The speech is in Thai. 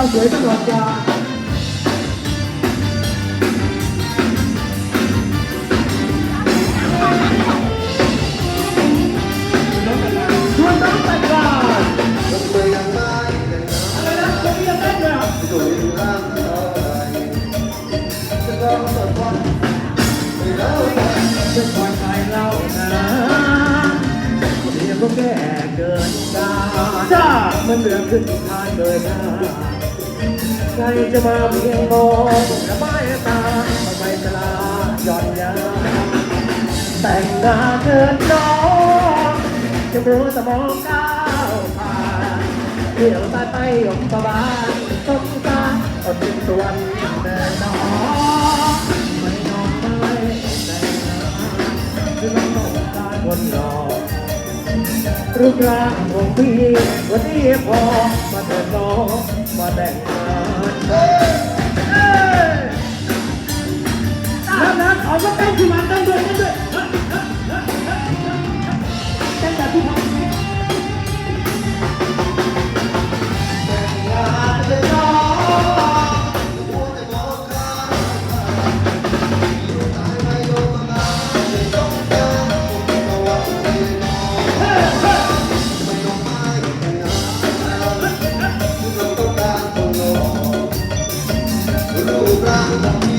cao dưới các đoàn trà có kẻ cười ta Chà, mình được kinh than đời ta ครจะมาเพียงมองระบายตาทำไมตลาหย่อนยาแต่งงาเถิดน้องจะรู้สมองก้าวผ่านเที่ยวตาไปยมประบาลต้นตาอดเป็นตัวนแน่นอนไม่นอนไม่แต่งงานคือน้องต้องการคนรอ รูปร่างของพี่วันนี้พอมาเถิดน้องมาแต่งงาน Branda.